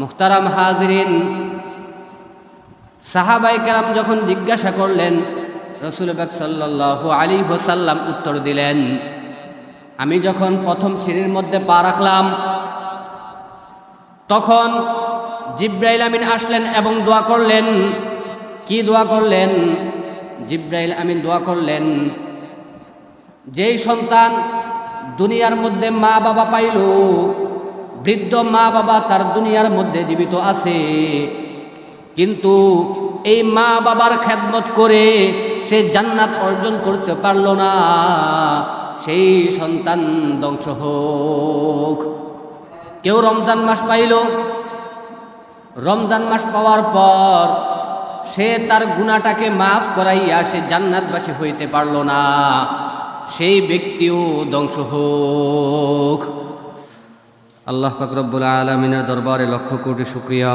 মুখতারাম হাজরিন। সাহাবাই কেরাম যখন জিজ্ঞাসা করলেন, রসুল বাক সাল্লাহ আলী হোসাল্লাম উত্তর দিলেন, আমি যখন প্রথম সিঁড়ির মধ্যে পা রাখলাম, তখন জিব্রাইল আমিন আসলেন এবং দোয়া করলেন। কি দোয়া করলেন? জিব্রাইল আমিন দোয়া করলেন, যেই সন্তান দুনিয়ার মধ্যে মা বাবা পাইল বৃদ্ধ মা বাবা তার দুনিয়ার মধ্যে জীবিত আছে। কিন্তু এই মা বাবার খেদমত করে সে জান্নাত অর্জন করতে পারল না। সেই সন্তান ধ্বংস হোক। কেউ রমজান মাস পাইল। রমজান মাস পাওয়ার পর সে তার গুণাটাকে মাফ করাইয়া সে জান্নাতবাসী হইতে পারল না। সেই ব্যক্তিও ধ্বংস হোক। আল্লাহ ফাকরবুল আলমিনের দরবারে লক্ষ কোটি শুক্রিয়া।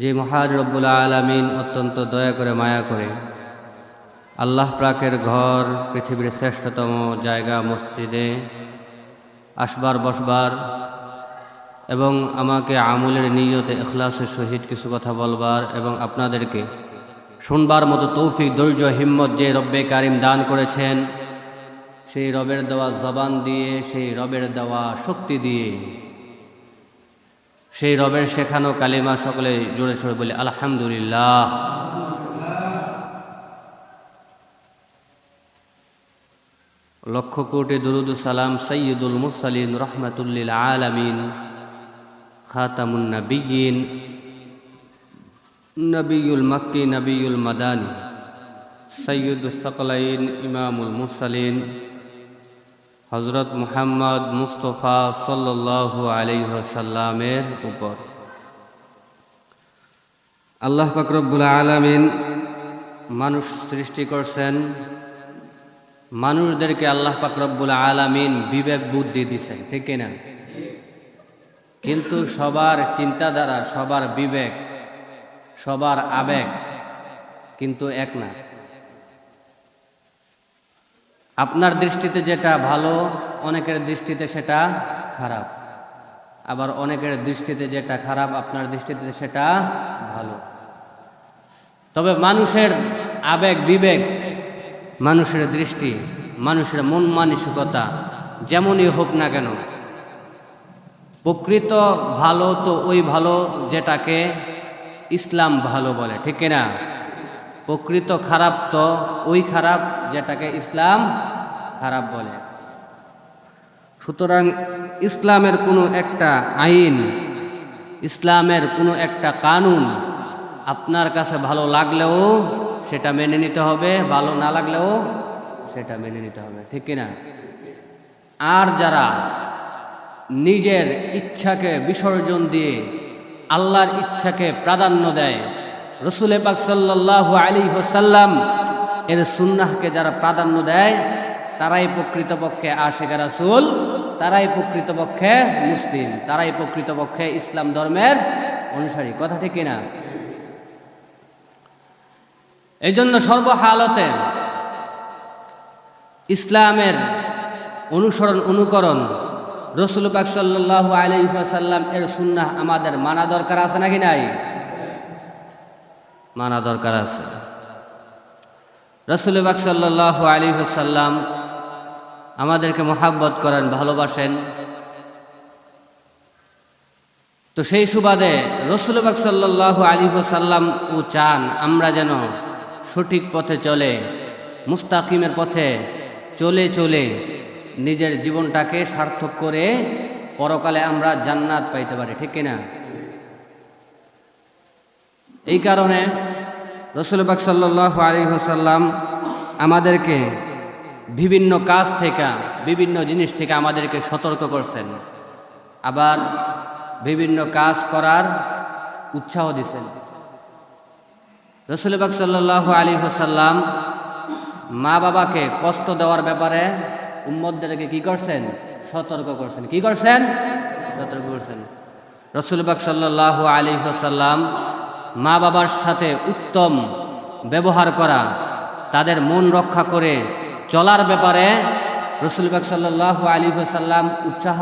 যে মহাজ রব্বুল আলমিন অত্যন্ত দয়া করে, মায়া করে আল্লাহ প্রাকের ঘর, পৃথিবীর শ্রেষ্ঠতম জায়গা, মসজিদে আসবার, বসবার এবং আমাকে আমলের নিয়তে এখলাসের সহিত কিছু কথা বলবার এবং আপনাদেরকে শুনবার মতো তৌফিক, ধৈর্য, হিম্মত যে রব্বে কারিম দান করেছেন সেই রবের দেওয়া জবান দিয়ে, সেই রবের দেওয়া শক্তি দিয়ে, সেই রবের শেখানো কালিমা সকলে জোরে সোরে বলি, আলহামদুলিল্লাহ। লক্ষ কোটি দুরুদ সালাম সৈয়দুল মুরসালিন রহমাতুল্লিল আলামিন নবিয়িন নবিউল মক্কি নবিউল মাদানী সৈয়দুল সকলাইন, ইমামুল মুরসালিন। হজরত মুহাম্মদ মুস্তফা সাল্লাল্লাহু আলাইহি ওয়াসাল্লামের উপর। আল্লাহ ফাকরবুল আলামিন মানুষ সৃষ্টি করছেন। মানুষদেরকে আল্লাহ পাকরব্বুল আলামিন বিবেক বুদ্ধি দিছেন, ঠিক না কিন্তু সবার চিন্তাধারা, সবার বিবেক, সবার আবেগ কিন্তু এক না। আপনার দৃষ্টিতে যেটা ভালো, অনেকের দৃষ্টিতে সেটা খারাপ। আবার অনেকের দৃষ্টিতে যেটা খারাপ, আপনার দৃষ্টিতে সেটা ভালো। তবে মানুষের আবেগ, বিবেক, মানুষের দৃষ্টি, মানুষের মন মানসিকতা, যেমনই হোক না কেন, প্রকৃত ভালো তো ওই ভালো যেটাকে ইসলাম ভালো বলে, ঠিক না প্রকৃত খারাপ তো ওই খারাপ যেটাকে ইসলাম খারাপ বলে। সুতরাং ইসলামের কোনো একটা আইন, ইসলামের কোনো একটা কানুন আপনার কাছে ভালো লাগলেও সেটা মেনে নিতে হবে, ভালো না লাগলেও সেটা মেনে নিতে হবে, ঠিক কিনা? আর যারা নিজের ইচ্ছাকে বিসর্জন দিয়ে আল্লাহর ইচ্ছাকে প্রাধান্য দেয় রসুল পাক সাল্লাহ আলী হোসাল্লাম এর সুন্নাহকে যারা প্রাধান্য দেয়, তারাই প্রকৃতপক্ষে আশেখ রাসুল, তারাই প্রকৃতপক্ষে মুসলিম, তারাই প্রকৃতপক্ষে ইসলাম ধর্মের অনুসারী। কথা ঠিক না এই জন্য সর্বহালতে ইসলামের অনুসরণ, অনুকরণ রসুল পাক সাল্লাহ আলহাসাল্লাম এর সুন্নাহ আমাদের মানা দরকার আছে নাকি নাই? মানা দরকার আছে। রসুল পাক সাল্লাহ আলী সাল্লাম আমাদেরকে মোহাব্বত করেন, ভালোবাসেন। তো সেই সুবাদে রসুলবাক সাল্লাহ আলী সাল্লাম ও চান আমরা যেন সঠিক পথে চলে, মুস্তাকিমের পথে চলে চলে নিজের জীবনটাকে সার্থক করে পরকালে আমরা জান্নাত পাইতে পারি, ঠিক কিনা? এই কারণে রসুলবাক সাল্লাহ আলী সাল্লাম আমাদেরকে বিভিন্ন কাজ থেকে, বিভিন্ন জিনিস থেকে আমাদেরকে সতর্ক করছেন। আবার বিভিন্ন কাজ করার উৎসাহ দিছেন। রসুলবাক সাল্লাহ আলী হোসাল্লাম মা বাবাকে কষ্ট দেওয়ার ব্যাপারে উম্মদদেরকে কি করছেন? সতর্ক করছেন। কি করছেন? সতর্ক করছেন। রসুলবাক সাল্লাহ আলী হোসাল্লাম মা বাবার সাথে উত্তম ব্যবহার করা, তাদের মন রক্ষা করে চলার ব্যাপারে রসুলবাক সাল্লাহ আলী হোসাল্লাম উৎসাহ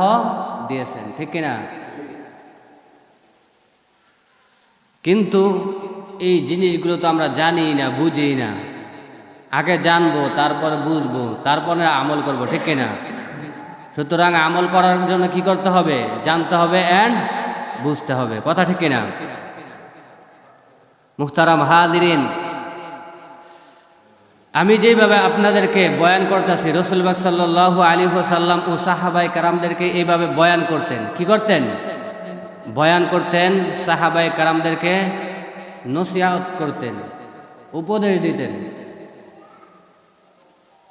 দিয়েছেন, ঠিক কিনা? কিন্তু এই জিনিসগুলো তো আমরা জানি না বুঝি না। আগে জানব, তারপরে বুঝব, তারপরে আমল করব, ঠিক কিনা? সুতরাং আমল করার জন্য কি করতে হবে? জানতে হবে অ্যান্ড বুঝতে হবে, কথা ঠিক কিনা? মুখতারাম হাদিরিন আমি যেইভাবে আপনাদেরকে বয়ান করতেছি রসুলবাগ সাল্লাহ আলী সাল্লাম ও সাহাবাই কারামদেরকে এইভাবে বয়ান করতেন। কি করতেন? বয়ান করতেন সাহাবাই কারামদেরকে নসিয়াত করতেন, উপদেশ দিতেন।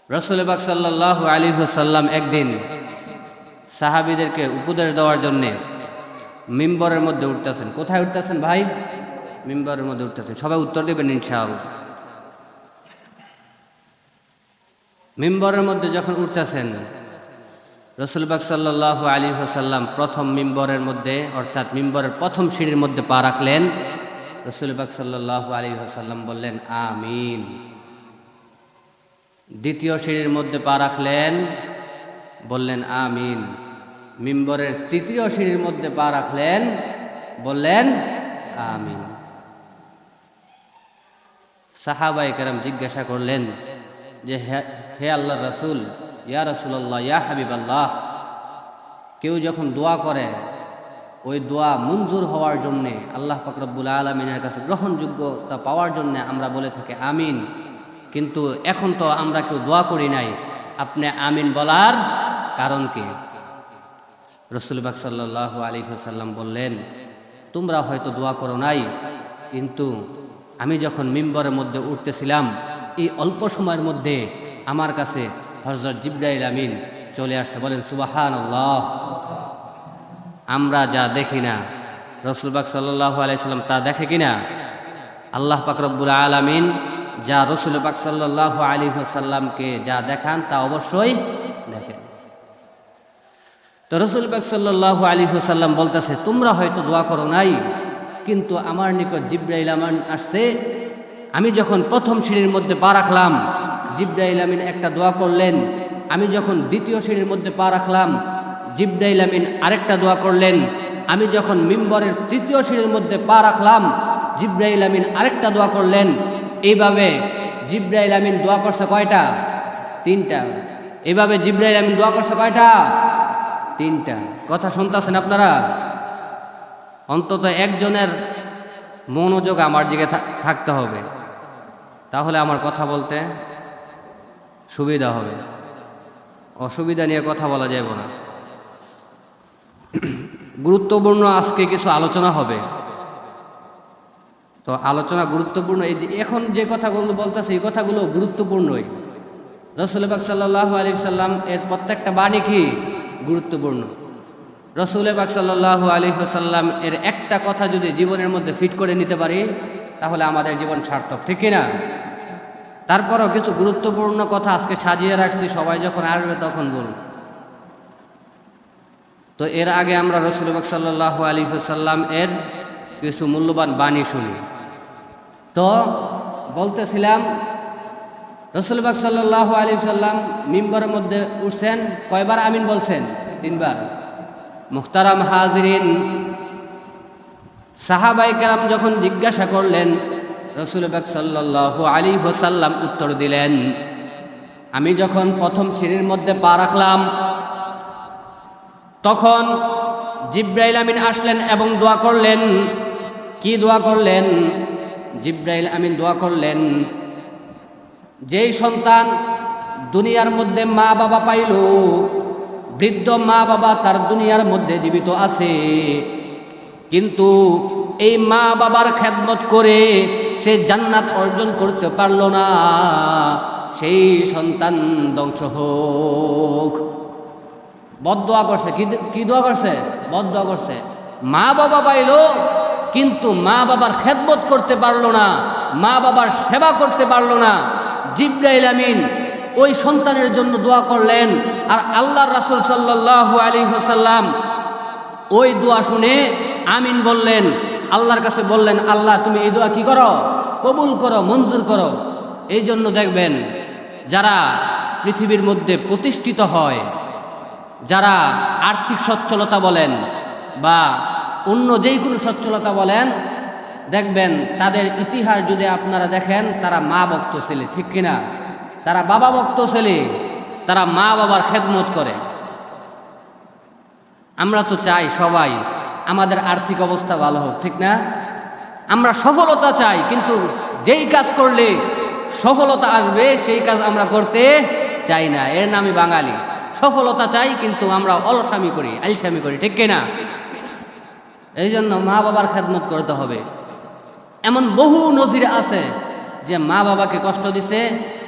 রসুলবাগ সাল্লাহ আলী সাল্লাম একদিন সাহাবিদেরকে উপদেশ দেওয়ার জন্যে মিম্বরের মধ্যে উঠতেছেন। কোথায় উঠতেছেন ভাই? মিম্বরের মধ্যে উঠতে উঠতেছেন সবাই উত্তর দেবেন ইনশাআল্লাহ। মিম্বরের মধ্যে যখন উঠতেছেন রসুলবাগ সাল্লাহ আলী সাল্লাম প্রথম মিম্বরের মধ্যে, অর্থাৎ মিম্বরের প্রথম সিঁড়ির মধ্যে পা রাখলেন রসুলবাগ সাল্লাহ আলী সাল্লাম বললেন, আমিন। দ্বিতীয় সিঁড়ির মধ্যে পা রাখলেন, বললেন, আমিন। মিম্বরের তৃতীয় সিঁড়ির মধ্যে পা রাখলেন, বললেন, আমিন। সাহাবাই কেরাম জিজ্ঞাসা করলেন যে হে- আল্লাহ রসুল, ইয়া রসুল্লাহ ইয়া হাবিব আল্লাহ কেউ যখন দোয়া করে, ওই দোয়া মঞ্জুর হওয়ার জন্যে আল্লাহ ফকরবুল আলমিনের কাছে গ্রহণযোগ্যতা পাওয়ার জন্যে আমরা বলে থাকি আমিন। কিন্তু এখন তো আমরা কেউ দোয়া করি নাই। আপনি আমিন বলার কারণ কি? রসুলবাগ সাল্লাহ আলী সাল্লাম বললেন, তোমরা হয়তো দোয়া করো নাই, কিন্তু আমি যখন মিম্বরের মধ্যে উঠতেছিলাম, এই অল্প সময়ের মধ্যে আমার কাছে হজরত জিব্রাইল আমিন চলে আসছে, বলেন সুবাহান আমরা যা দেখি না রসুলবাগ সাল্লাহ আলাইসাল্লাম তা দেখে কিনা? আল্লাহ পাকরব্বুল আলমিন যা রসুল পাক সাল্লাহ আলী সাল্লামকে যা দেখান, তা অবশ্যই দেখেন। তো রসুল পাক সাল্লাহ আলী সাল্লাম বলতেছে, তোমরা হয়তো দোয়া করো নাই কিন্তু আমার নিকট জিব্রাইল আমান আসছে। আমি যখন প্রথম সিঁড়ির মধ্যে পা রাখলাম, জিব্রাইল আমিন একটা দোয়া করলেন। আমি যখন দ্বিতীয় সিঁড়ির মধ্যে পা রাখলাম, জিব্রাইল আমিন আরেকটা দোয়া করলেন। আমি যখন মিম্বরের তৃতীয় সিঁড়ির মধ্যে পা রাখলাম, জিব্রাইল আমিন আরেকটা দোয়া করলেন। এইভাবে জিব্রাইল আমিন দোয়া করছে কয়টা? তিনটা। এইভাবে জিব্রাইল আমিন দোয়া করছে কয়টা? তিনটা। কথা শুনতেছেন আপনারা? অন্তত একজনের মনোযোগ আমার দিকে থাকতে হবে। তাহলে আমার কথা বলতে সুবিধা হবে। অসুবিধা নিয়ে কথা বলা যাবে না। গুরুত্বপূর্ণ আজকে কিছু আলোচনা হবে। তো আলোচনা গুরুত্বপূর্ণ, এই যে এখন যে কথাগুলো বলতেছে, এই কথাগুলো গুরুত্বপূর্ণই। রসুলবাক সাল্লাহ আলী সাল্লাম এর প্রত্যেকটা বাণী কি? গুরুত্বপূর্ণ। রসুলবাক সাল্লাহ আলী সাল্লাম এর একটা কথা যদি জীবনের মধ্যে ফিট করে নিতে পারি, তাহলে আমাদের জীবন সার্থক, ঠিক কিনা? তারপরও কিছু গুরুত্বপূর্ণ কথা আজকে সাজিয়ে রাখছি, সবাই যখন আসবে তখন বলব। তো এর আগে আমরা রসুলবাক সাল্লাহ আলী সাল্লাম এর কিছু মূল্যবান বাণী শুনি। তো বলতেছিলাম রসুলবাগ সাল্লাহ আলী সাল্লাম মিম্বরের মধ্যে উঠছেন, কয়বার আমিন বলছেন? তিনবার। মুখতারাম হাজরিন। সাহাবাই কেরাম যখন জিজ্ঞাসা করলেন রসুলবাগ সাল্লাহ আলী হোসাল্লাম উত্তর দিলেন, আমি যখন প্রথম সিঁড়ির মধ্যে পা রাখলাম, তখন জিব্রাইল আমিন আসলেন এবং দোয়া করলেন। কি দোয়া করলেন? জিব্রাইল আমিন দোয়া করলেন, যেই সন্তান দুনিয়ার মধ্যে মা বাবা পাইল বৃদ্ধ মা বাবা তার দুনিয়ার মধ্যে জীবিত আছে। কিন্তু এই মা বাবার খেদমত করে সে জান্নাত অর্জন করতে পারল না। সেই সন্তান ধ্বংস হোক। বদোয়া করছে। কি দোয়া করছে? বদোয়া করছে। মা বাবা পাইলো, কিন্তু মা বাবার খেদমত করতে পারল না। মা বাবার সেবা করতে পারল না। জিব্রাইল আমিন ওই সন্তানের জন্য দোয়া করলেন। আর আল্লাহ রাসুল সাল্লাহ আলী হোসাল্লাম ওই দোয়া শুনে আমিন বললেন। আল্লাহর কাছে বললেন, আল্লাহ, তুমি এই দোয়া কি করো? কবুল করো, মঞ্জুর করো। এই জন্য দেখবেন যারা পৃথিবীর মধ্যে প্রতিষ্ঠিত হয়, যারা আর্থিক সচ্ছলতা বলেন বা অন্য যেই কোনো সচ্ছলতা বলেন, দেখবেন তাদের ইতিহাস যদি আপনারা দেখেন, তারা মা ভক্ত ছেলে, ঠিক কিনা? তারা বাবা ভক্ত ছেলে, তারা মা বাবার খেদমত করে। আমরা তো চাই সবাই আমাদের আর্থিক অবস্থা ভালো হোক, ঠিক না? আমরা সফলতা চাই, কিন্তু যেই কাজ করলে সফলতা আসবে, সেই কাজ আমরা করতে চাই না। এর নামই বাঙালি। সফলতা চাই, কিন্তু আমরা অলসামি করি, আলসামি করি, ঠিক কিনা? এই জন্য মা বাবার খেদমত করতে হবে। এমন বহু নজির আছে যে মা বাবাকে কষ্ট দিছে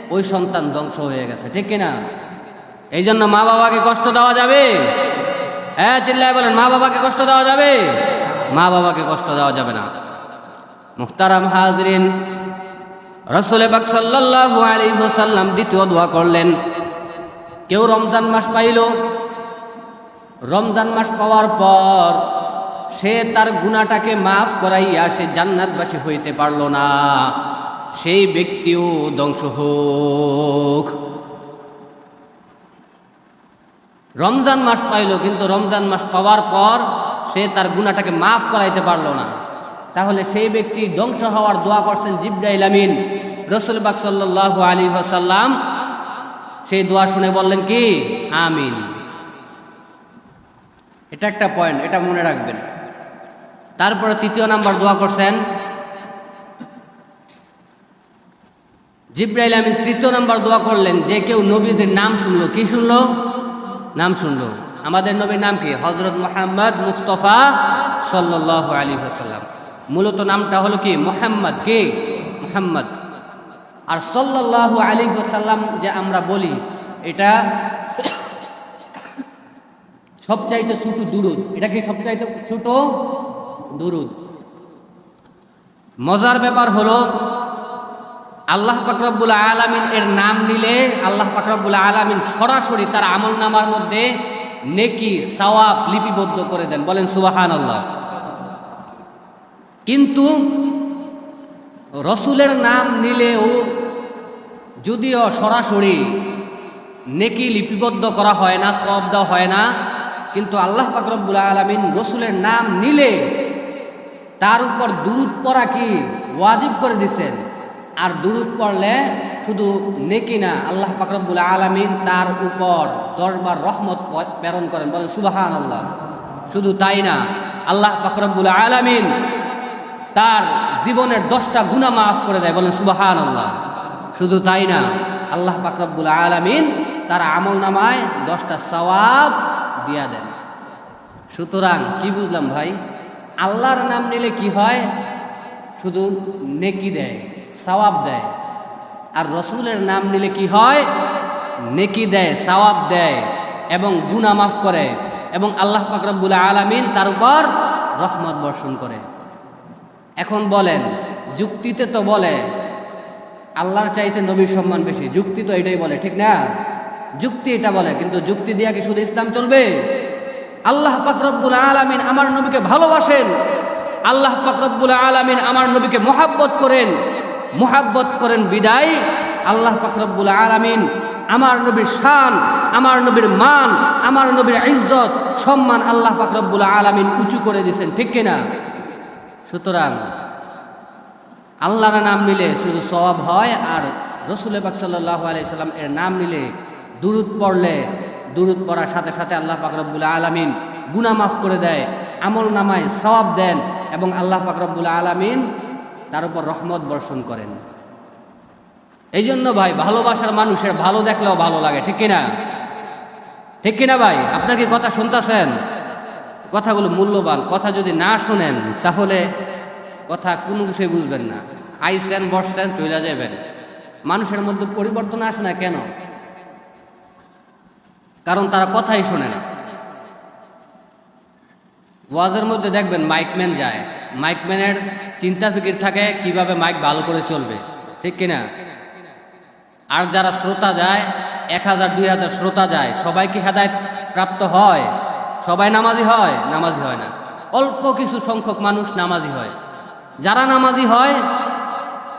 ওই সন্তান ধ্বংস হয়ে গেছে, ঠিক কিনা? এই জন্য মা বাবাকে কষ্ট দেওয়া যাবে। হ্যাঁ চিল্লায় বলেন, মা বাবাকে কষ্ট দেওয়া যাবে? মা বাবাকে কষ্ট দেওয়া যাবে না। মুখতারাম হাজরিন, রসুল বাক আলাইহি ওয়াসাল্লাম দ্বিতীয় দোয়া করলেন। কেউ রমজান মাস পাইল? রমজান মাস পাওয়ার পর সে তার গুণাটাকে মাফ করাইয়া সে জান্নাতবাসী হইতে পারল না। সেই ব্যক্তিও ধ্বংস হোক। রমজান মাস পাইল, কিন্তু রমজান মাস পাওয়ার পর সে তার গুণাটাকে মাফ করাইতে পারল না। তাহলে সেই ব্যক্তি ধ্বংস হওয়ার দোয়া করছেন জিব্রাইল আমিন। রসুল বাক সাল্লাল্লাহু আলী সাল্লাম সেই দোয়া শুনে বললেন কি? আমিন। এটা একটা পয়েন্ট এটা মনে রাখবেন। তারপরে তৃতীয় নাম্বার দোয়া করছেন জিব্রাইল আমিন তৃতীয় নাম্বার দোয়া করলেন, যে কেউ নবীদের নাম শুনলো, কি শুনলো? নাম শুনলো। আমাদের নবীর নাম কি? হজরত মোহাম্মদ মুস্তফা সাল্লাহ আলী হাসাল্লাম মূলত নামটা হলো কি? মোহাম্মদ কে? মোহাম্মদ। আর সাল্লাহ আলী সাল্লাম যে আমরা বলি, এটা সবচাইতে ছোট দুরুদ। এটা কি সবচাইতে ছোট? দুরুদ। মজার ব্যাপার হলো আল্লাহ পাকরবুল আলামিন এর নাম নিলে আল্লাহ পাকরবুল আলামিন সরাসরি তার আমল নামার মধ্যে নেকি, সওয়াব লিপিবদ্ধ করে দেন। বলেন সুবাহান আল্লাহ কিন্তু রসুলের নাম নিলেও যদিও সরাসরি নেকি লিপিবদ্ধ করা হয় না সব দেওয়া হয় না, কিন্তু আল্লাহ পাকরবুল আলমিন রসুলের নাম নিলে তার উপর দুরুদ পড়া কি ওয়াজিব করে দিচ্ছেন? আর দুরুদ পড়লে শুধু নেকি না, আল্লাহ পাকরবুল আলমিন তার উপর দশবার রহমত প্রেরণ করেন। বলেন সুবাহান আল্লাহ শুধু তাই না, আল্লাহ পাকরবুল আলমিন তার জীবনের দশটা গুণা মাফ করে দেয়। বলেন সুবাহান আল্লাহ শুধু তাই না, আল্লাহ পাকরবুল আলমিন তার আমল নামায় দশটা সওয়াব দিয়া দেন। সুতরাং কি বুঝলাম ভাই? আল্লাহর নাম নিলে কি হয়? শুধু নেকি দেয়। সওয়াব দেয়। আর রসুলের নাম নিলে কি হয়? নেকি দেয়, সওয়াব দেয় এবং গুণা মাফ করে এবং আল্লাহ পাকরবুল আলমিন তার উপর রহমত বর্ষণ করে। এখন বলেন, যুক্তিতে তো বলে, আল্লাহর চাইতে নবীর সম্মান বেশি। যুক্তি তো এটাই বলে, ঠিক না? যুক্তি এটা বলে, কিন্তু যুক্তি দিয়া কি শুধু ইসলাম চলবে? আল্লাহ পাকরব্বুল আলামিন আমার নবীকে ভালোবাসেন। আল্লাহ পাকরব্বুল আলামিন আমার নবীকে মোহাব্বত করেন। মোহাব্বত করেন বিদায়। আল্লাহ পাকরব্বুল আলামিন আমার নবীর শান, আমার নবীর মান, আমার নবীর ইজ্জত, সম্মান আল্লাহ পাকরব্বুল আলামিন উঁচু করে দিয়েছেন, ঠিক কিনা? সুতরাং আল্লাহর নাম নিলে শুধু সওয়াব হয় আর রসুল পাক সাল্লাহ আলাইসাল্লাম এর নাম নিলে দুরুদ পড়লে, দুরুদ পড়ার সাথে সাথে আল্লাহ পাক রব্বুল আলমিন গুনা মাফ করে দেয়, আমল নামায় সওয়াব দেন এবং আল্লাহ পাক রব্বুল আলমিন তার উপর রহমত বর্ষণ করেন। এই জন্য ভাই, ভালোবাসার মানুষের ভালো দেখলেও ভালো লাগে, ঠিক কিনা? ঠিক কিনা ভাই? আপনার কি কথা শুনতেছেন? কথাগুলো মূল্যবান, কথা যদি না শুনেন, তাহলে কথা কোনো কিছুই বুঝবেন না। আইসেন বসছেন চলে যাবেন মানুষের মধ্যে পরিবর্তন আসে না কেন? কারণ তারা কথাই শোনে না। ওয়াজের মধ্যে দেখবেন মাইকম্যান যায়। মাইকম্যানের চিন্তা ফিকির থাকে কীভাবে মাইক ভালো করে চলবে, ঠিক কিনা? আর যারা শ্রোতা যায়, এক হাজার, দুই হাজার শ্রোতা যায় সবাই কি হেদায়ত প্রাপ্ত হয়। সবাই নামাজি হয়? নামাজি হয় না। অল্প কিছু সংখ্যক মানুষ নামাজি হয়। যারা নামাজি হয়,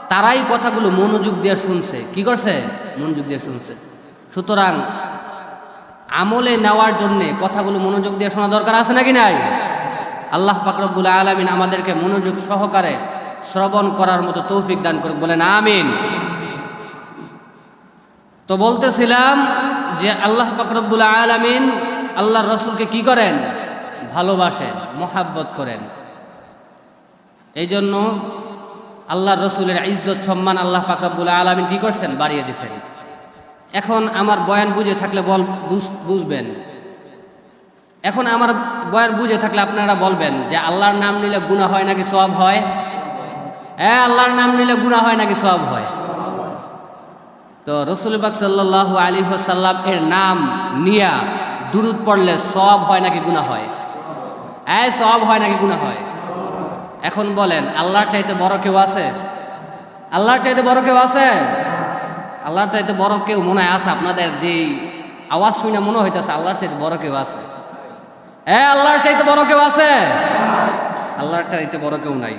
তারাই কথাগুলো মনোযোগ দিয়ে শুনছে। কি করছে? মনোযোগ দিয়ে শুনছে। সুতরাং আমলে নেওয়ার জন্যে কথাগুলো মনোযোগ দিয়ে শোনা দরকার আছে নাকি নাই? আল্লাহ পাকরবুল আলমিন আমাদেরকে মনোযোগ সহকারে শ্রবণ করার মতো তৌফিক দান করুক, বলেন আমিন। তো বলতেছিলাম যে আল্লাহ পাকরবুল আলমিন আল্লাহ রসুলকে কি করেন? ভালোবাসেন, মোহাব্বত করেন। এই জন্য আল্লাহ রসুলের ইজ্জত, সম্মান আল্লাহ পাকরবুল আলমিন কি করছেন? বাড়িয়ে দিছেন। এখন আমার বয়ান বুঝে থাকলে বল, বুঝ- বুঝবেন। এখন আমার বয়ান বুঝে থাকলে আপনারা বলবেন যে আল্লাহর নাম নিলে গুণা হয় নাকি সব হয়? হ্যাঁ আল্লাহর নাম নিলে গুণা হয় নাকি সব হয়? তো রসুলবাক সাল্লাহ আলী সাল্লাম এর নাম নিয়া দুরুদ পড়লে সব হয় নাকি গুণা হয়? হ্যাঁ সব হয় নাকি গুণা হয়? এখন বলেন, আল্লাহর চাইতে বড় কেউ আছে? আল্লাহর চাইতে বড় কেউ আছে? আল্লাহর চাইতে বড় কেউ মনে হয় আছে? আপনাদের যে আওয়াজ শুনে মনে হইতেছে, আল্লাহর চাইতে বড় কেউ আছে? আল্লাহর চাইতে বড় কেউ আছে? আল্লাহর চাইতে বড় কেউ নাই।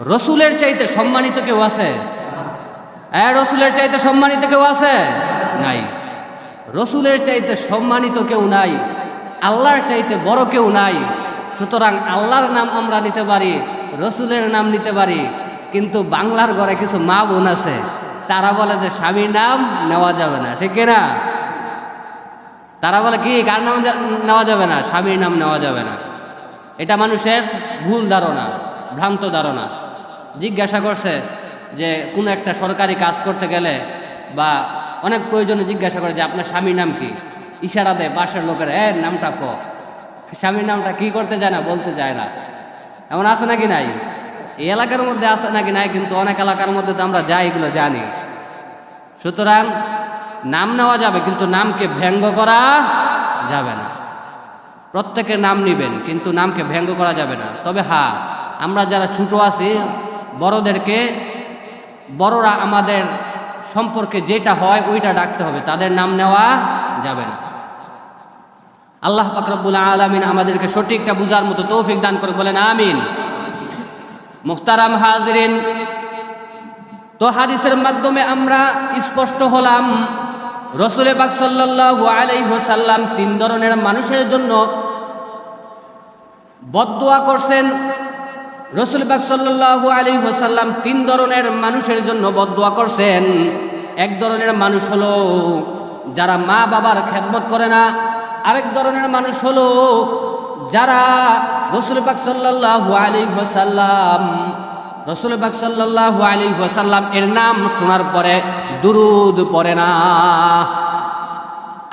রসুলের চাইতে সম্মানিত কেউ আছে? রসুলের চাইতে সম্মানিত কেউ আছে? নাই। রসুলের চাইতে সম্মানিত কেউ নাই। আল্লাহর চাইতে বড় কেউ নাই। সুতরাং আল্লাহর নাম আমরা নিতে পারি, রসুলের নাম নিতে পারি, কিন্তু বাংলার ঘরে কিছু মা বোন আছে, তারা বলে যে স্বামীর নাম নেওয়া যাবে না, ঠিক না তারা বলে কি, কার নাম নেওয়া যাবে না? স্বামীর নাম নেওয়া যাবে না। এটা মানুষের ভুল ধারণা, ভ্রান্ত ধারণা। জিজ্ঞাসা করছে যে, কোনো একটা সরকারি কাজ করতে গেলে বা অনেক প্রয়োজনে জিজ্ঞাসা করে যে, আপনার স্বামীর নাম কি? ইশারা দেয় পাশের লোকের এর নামটা ক? স্বামীর নামটা কি করতে যায় না, বলতে চায় না। এমন আছে নাকি নাই? এই এলাকার মধ্যে আছে নাকি নাই? কিন্তু অনেক এলাকার মধ্যে তো আমরা যাই এগুলো জানি। সুতরাং নাম নেওয়া যাবে, কিন্তু নামকে ব্যঙ্গ করা যাবে না। প্রত্যেকের নাম নিবেন, কিন্তু নামকে ব্যঙ্গ করা যাবে না। তবে হ্যাঁ আমরা যারা ছোট আছি, বড়দেরকে, বড়রা আমাদের সম্পর্কে যেটা হয় ওইটা ডাকতে হবে, তাদের নাম নেওয়া যাবে না। আল্লাহ পাকরবুল আলমিন আমাদেরকে সঠিকটা বুঝার মতো তৌফিক দান করে বলেন আমিন। মুখতারাম হাজরিন, তো হাদিসের মাধ্যমে আমরা স্পষ্ট হলাম রসুল পাক সাল্লাল্লাহু আলাইহি ওয়াসাল্লাম তিন ধরনের মানুষের জন্য বদদোয়া করছেন। রসুল পাক সাল্লাল্লাহু আলাইহি ওয়াসাল্লাম তিন ধরনের মানুষের জন্য বদদোয়া করছেন। এক ধরনের মানুষ হলো যারা মা বাবার খেদমত করে না। আরেক ধরনের মানুষ হলো যারা রসুল পাক সাল্লাল্লাহু আলাইহি ওয়াসাল্লাম রসুল পাক সাল্লাল্লাহু আলাইহি ওয়াসাল্লাম এর নাম শোনার পরে দুরুদ পড়ে না।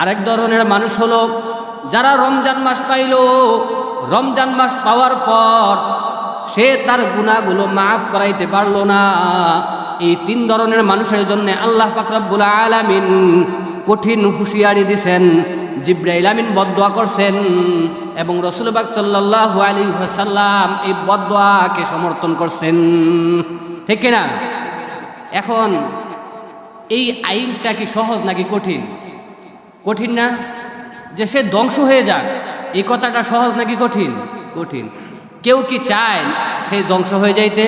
আরেক ধরনের মানুষ হলো, যারা রমজান মাস পাইল, রমজান মাস পাওয়ার পর সে তার গুণাগুলো মাফ করাইতে পারল না। এই তিন ধরনের মানুষের জন্য আল্লাহ পাকরাবুল আলামিন কঠিন হুঁশিয়ারি দিছেন, জিব্রাইল আমিন বদোয়া করছেন। এবং রসুলবাগ সাল্লাল্লাহু আলী সাল্লাম এই বদোয়াকে সমর্থন করছেন। ঠিক না এখন এই আইনটা কি সহজ নাকি কঠিন? কঠিন না? যে সে ধ্বংস হয়ে যাক, এই কথাটা সহজ নাকি কঠিন? কঠিন। কেউ কি চায় সে ধ্বংস হয়ে যাইতে?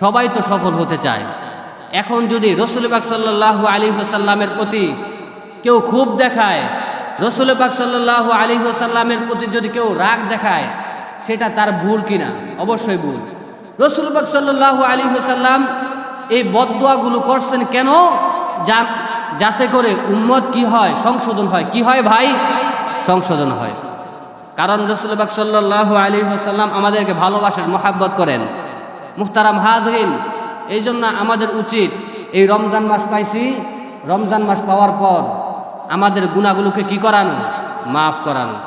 সবাই তো সফল হতে চায়। এখন যদি রসুলবাগ সাল্লাহ আলী সাল্লামের প্রতি কেউ খুব দেখায় রসুলবাগ সাল্লাহ আলী সাল্লামের প্রতি যদি কেউ রাগ দেখায়, সেটা তার ভুল কিনা? অবশ্যই ভুল। রসুলবাগ সাল্লাহ আলী সাল্লাম এই বদুয়াগুলো করছেন কেন? যাতে করে উম্মত কি হয়? সংশোধন হয়। কি হয় ভাই? সংশোধন হয়। কারণ রসুলবাক সাল্লাহ আলী সাল্লাম আমাদেরকে ভালোবাসেন, মোহাব্বত করেন। মুখতারাম হাজরিন এই জন্য আমাদের উচিত এই রমজান মাস পাইছি। রমজান মাস পাওয়ার পর আমাদের গুণাগুলোকে কি করানো? মাফ করানো।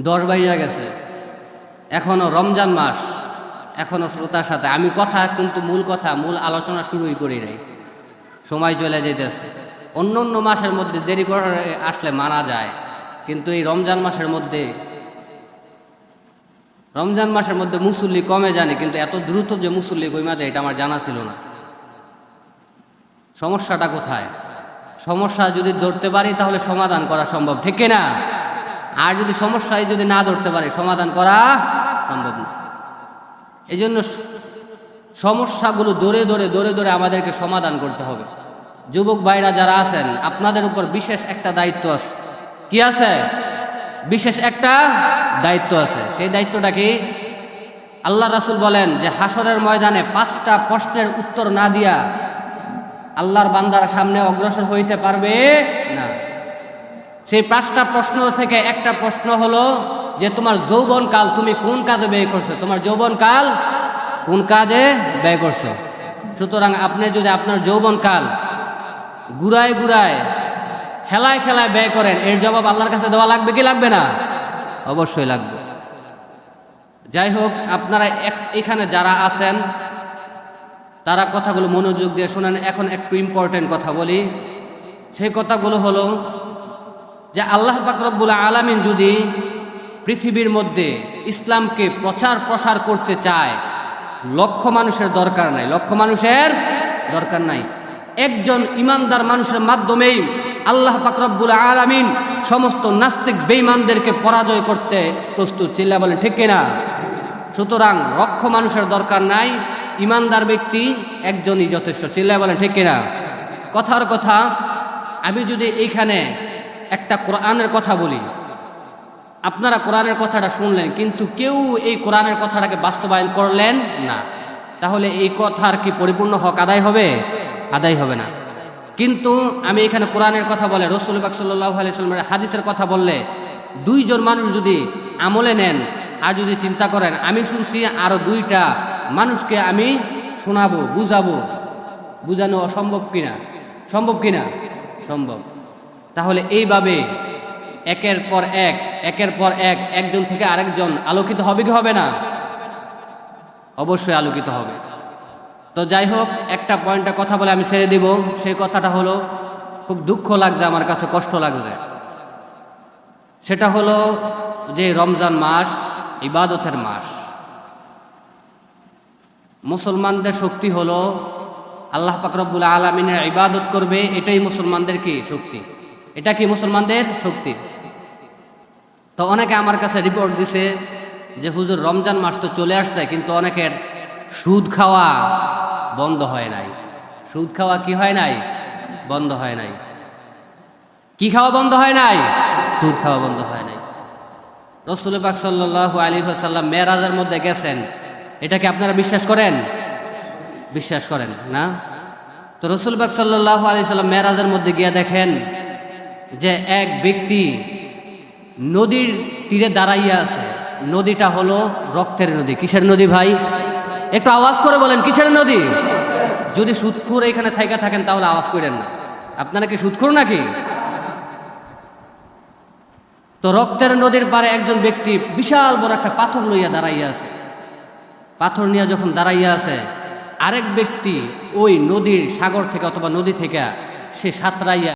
দশ বাইয়া গেছে। এখনও রমজান মাস। এখনও শ্রোতার সাথে। আমি কথা কিন্তু মূল কথা, মূল আলোচনা শুরুই করি নাই। সময় চলে যেতেছে। অন্য অন্য মাসের মধ্যে দেরি করে আসলে মানা যায়। কিন্তু এই রমজান মাসের মধ্যে, রমজান মাসের মধ্যে মুসল্লি কমে জানে, কিন্তু এত দ্রুত যে মুসল্লি কইমা যায় এটা আমার জানা ছিল না। সমস্যাটা কোথায়? সমস্যা যদি ধরতে পারি, তাহলে সমাধান করা সম্ভব, ঠিক না আর যদি সমস্যায় যদি না ধরতে পারি, সমাধান করা সম্ভব না। এই জন্য সমস্যাগুলো দৌড়ে দৌড়ে দৌড়ে দৌড়ে আমাদেরকে সমাধান করতে হবে। যুবক ভাইরা যারা আছেন, আপনাদের উপর বিশেষ একটা দায়িত্ব আছে। কি আছে? বিশেষ একটা দায়িত্ব আছে। সেই দায়িত্বটা কি? আল্লাহ রাসূল বলেন যে হাসরের ময়দানে পাঁচটা প্রশ্নের উত্তর না দিয়া আল্লাহর বান্দার সামনে অগ্রসর হইতে পারবে না। সেই পাঁচটা প্রশ্ন থেকে একটা প্রশ্ন হলো যে, তোমার যৌবনকাল তুমি কোন কাজে ব্যয় করছ? তোমার যৌবনকাল কোন কাজে ব্যয় করছ? সুতরাং আপনি যদি আপনার যৌবনকাল গুড়ায় গুড়ায় খেলায় খেলায় ব্যয় করেন, এর জবাব আল্লাহর কাছে দেওয়া লাগবে কি লাগবে না? অবশ্যই লাগবে। যাই হোক, আপনারা এখানে যারা আছেন তারা কথাগুলো মনোযোগ দিয়ে শোনেন। এখন একটু ইম্পর্টেন্ট কথা বলি। সেই কথাগুলো হলো যে আল্লাহ পাকরব্বুল আলামিন যদি পৃথিবীর মধ্যে ইসলামকে প্রচার প্রসার করতে চায়, লক্ষ মানুষের দরকার নাই। লক্ষ মানুষের দরকার নাই। একজন ইমানদার মানুষের মাধ্যমেই আল্লাহ পাকরব্বুল আলামিন সমস্ত নাস্তিক বেঈমানদেরকে পরাজয় করতে প্রস্তুত। চিল্লা বলেন ঠিক কিনা? সুতরাং লক্ষ মানুষের দরকার নাই। ইমানদার ব্যক্তি একজনই যথেষ্ট। চিল্লা বলেন, ঠিক কিনা? কথার কথা, আমি যদি এইখানে একটা কোরআনের কথা বলি, আপনারা কোরআনের কথাটা শুনলেন, কিন্তু কেউ এই কোরআনের কথাটাকে বাস্তবায়ন করলেন না। তাহলে এই কথার কি পরিপূর্ণ হক আদায় হবে? আদায় হবে না। কিন্তু আমি এখানে কোরআনের কথা বলে, রসুল বাক হাদিসের কথা বললে, দুইজন মানুষ যদি আমলে নেন আর যদি চিন্তা করেন, আমি শুনছি আরও দুইটা মানুষকে আমি শোনাবো, বুঝাবো। বুঝানো অসম্ভব কিনা? সম্ভব কিনা? সম্ভব। তাহলে এইভাবে একের পর এক, একের পর এক, একজন থেকে আরেকজন আলোকিত হবে কি হবে না? অবশ্যই আলোকিত হবে। তো যাই হোক, একটা পয়েন্টে কথা বলে আমি ছেড়ে দিব। সেই কথাটা হলো, খুব দুঃখ লাগছে, আমার কাছে কষ্ট লাগছে। সেটা হলো যে রমজান মাস ইবাদতের মাস। মুসলমানদের শক্তি হলো আল্লাহ পাকরবুল আলমিনের ইবাদত করবে, এটাই মুসলমানদের কি? শক্তি। এটা কি মুসলমানদের শক্তি? তো অনেকে আমার কাছে রিপোর্ট দিছে যে, হুজুর, রমজান মাস তো চলে আসছে, কিন্তু অনেকের সুদ খাওয়া বন্ধ হয় নাই। সুদ খাওয়া কি হয় নাই? বন্ধ হয় নাই। কি খাওয়া বন্ধ হয় নাই? সুদ খাওয়া বন্ধ হয় নাই। রসুল পাক সাল্লাহ আলী সাল্লাম মেয়েরাজের মধ্যে গেছেন। এটা কি আপনারা বিশ্বাস করেন? বিশ্বাস করেন, না? তো রসুল পাক সাল্লাহ আলী সাল্লাম মেয়েরাজের মধ্যে গিয়ে দেখেন যে এক ব্যক্তি নদীর তীরে দাঁড়াইয়া আছে। নদীটা হলো রক্তের নদী। কিসের নদী ভাই? একটু আওয়াজ করে বলেন, কিসের নদী? যদি সুৎখুর এখানে থাইকা থাকেন তাহলে আওয়াজ করেন না। আপনারা কি সুৎখুর নাকি? তো রক্তের নদীর পারে একজন ব্যক্তি বিশাল বড় একটা পাথর লইয়া দাঁড়াইয়া আছে। পাথর নিয়ে যখন দাঁড়াইয়া আছে, আরেক ব্যক্তি ওই নদীর সাগর থেকে অথবা নদী থেকে সে সাঁতরাইয়া